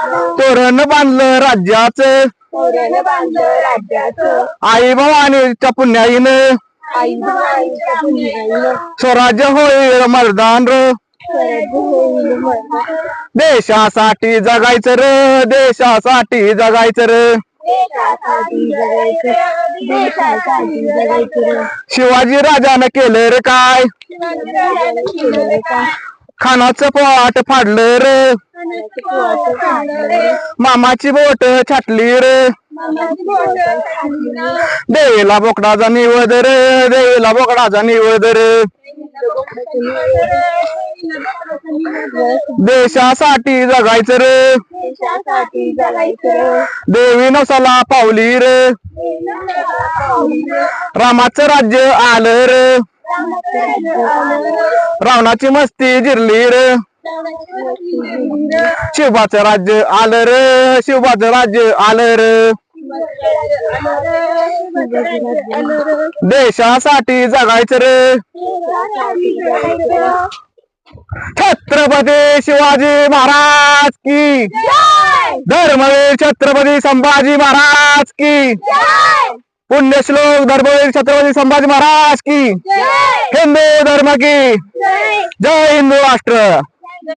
तोरण बांधलं राज्याचं. तोरण बांधलं राज्याचं. आई भवानीच्या पुण्याईनं. आई भवानीच्या पुण्याईनं. स्वराज्य होईल मर्दान र. स्वराज्य होईल मर्दान. देशासाठी जगायचं र देशासाठी जगायचं र. देशासाठी जगायचं देशासाठी जगायचं शिवाजी राजानं केलं रे काय? शिवाजीराजानं केलं रे काय? खानाचं पोट फाडलं रे. मामाची बोट छाटली रे देवीला बोकडाचा निवद रे देवीला बोकडाचा निवद रे. देशासाठी जगायचं रे. देवी नवसाला पावली रे. रामाचं राज्य आलं रे. रावणाची मस्ती जिरली रे. शिवबाचं राज्य आलं र शिवबाचं राज्य आलं र. देशासाठी जगायचं रे. छत्रपती शिवाजी महाराज की. धर्मवीर छत्रपती संभाजी महाराज की. पुण्यश्लोक धर्मवीर छत्रपती संभाजी महाराज की. हिंदू धर्म की. जय हिंदू राष्ट्र.